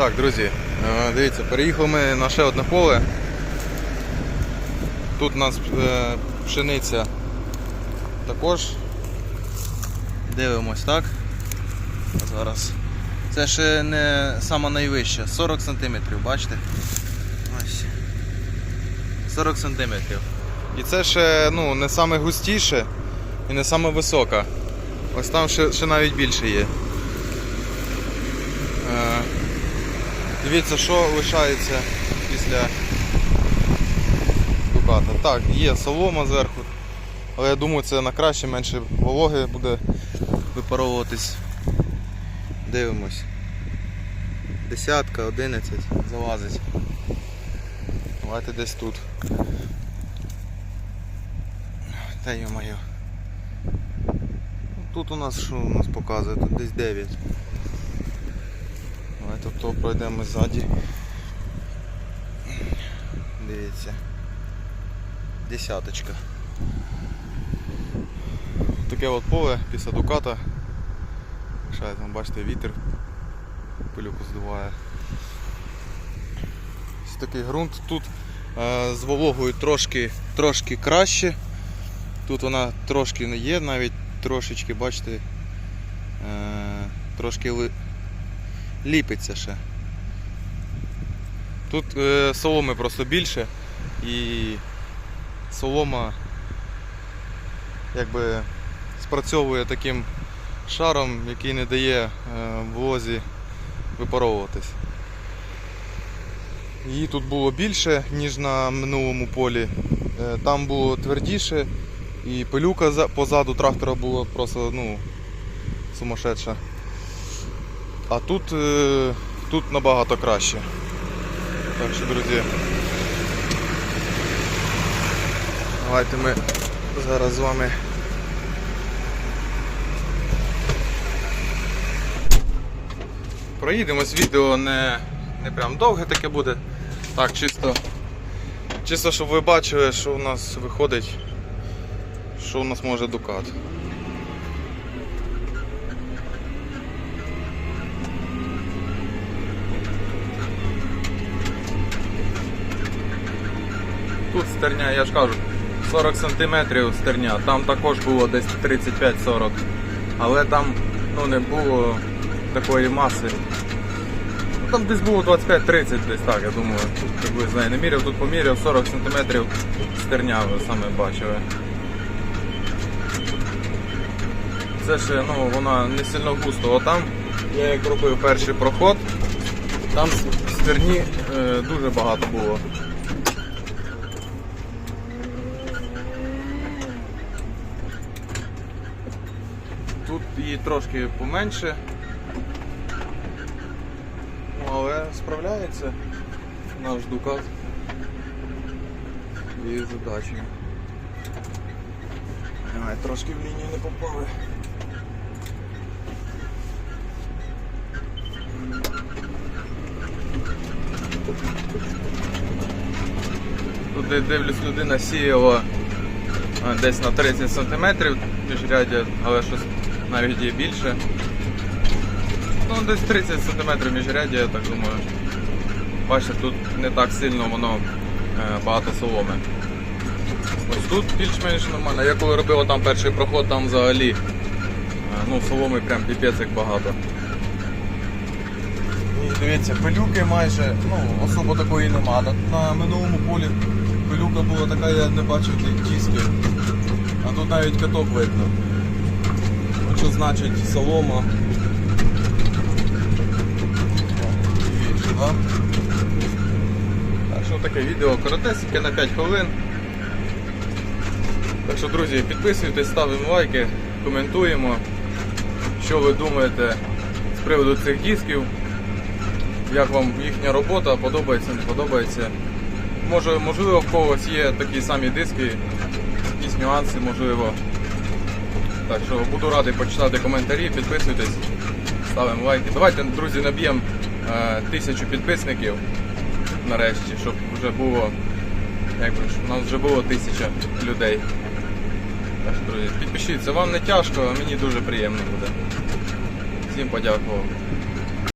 Так, друзі, е, дивіться, переїхали ми на ще одне поле. Тут у нас е, пшениця також. Дивимось, так? Зараз. Це ще не сама найвища, 40 см, бачите? Ось. 40 см. І це ще ну, не саме густіше і не саме. Ось там ще, ще навіть більше є. Е, Дивіться, що лишається після дуката. Так, є солома зверху, але я думаю це на краще, менше вологи буде випаровуватись. Дивимось. Десятка, одинадцять залазить. Давайте десь тут. Та йо-моє. Тут у нас що у нас показує? Тут десь 9. Давайте то пройдемо ззаді. Дивіться. Десяточка. Таке от поле після дуката. Ще там бачите вітер пилюку здуває. Ось такий ґрунт. Тут е, з вологою трошки, трошки краще. Тут вона трошки не є, навіть трошечки, бачите, е, трошки ліпиться ще. Тут е, соломи просто більше і солома якби спрацьовує таким шаром, який не дає е, волозі випаровуватись. Її тут було більше, ніж на минулому полі. Е, Там було твердіше і пилюка позаду трактора була просто ну, сумасшедша. А тут, е, тут набагато краще. Так що, друзі, давайте ми зараз з вами проїдемось. Відео не, не прям довге таке буде. Так, чисто, чисто, щоб ви бачили, що у нас виходить, що у нас може дукат. Тут стерня, я ж кажу, 40 см стерня, там також було десь 35-40, але там ну, не було такої маси. Ну, Там десь було 25-30 десь так, я думаю, приблизно. Я не міряв, тут поміряв 40 см стерня, ви саме бачили. Це ще ну, вона не сильно густо. Отам я як робив перший проход, там стерні е, дуже багато було. Тут її трошки поменше. Ну, але справляється наш дукат і задачі. Ай, трошки в лінію не попали. Тут я дивлюсь, людина сіяла десь на 30 см міжряддя, але щось навіть є більше. Ну, десь 30 см міжряддя, я так думаю. Бачите, тут не так сильно воно е, багато соломи. Ось тут більш-менш нормально. Я коли робив там перший проход, там взагалі е, ну, соломи прям піпець як багато. І дивіться, пилюки майже ну, особо такої нема. На, минулому полі пилюка була така, я не бачив ті- тіски. А тут навіть каток видно. Що значить солома. Так що таке відео коротесеньке на 5 хвилин. Так що, друзі, підписуйтесь, ставимо лайки, коментуємо, що ви думаєте з приводу цих дисків. Як вам їхня робота, подобається, не подобається. Може, можливо, в когось є такі самі диски, якісь нюанси, можливо. Так що буду радий почитати коментарі, підписуйтесь, ставимо лайки. Давайте, друзі, наб'ємо е, тисячу підписників нарешті, щоб вже було, якби ж, у нас вже було тисяча людей. Так що, друзі, підпишіться, вам не тяжко, а мені дуже приємно буде. Всім подякував.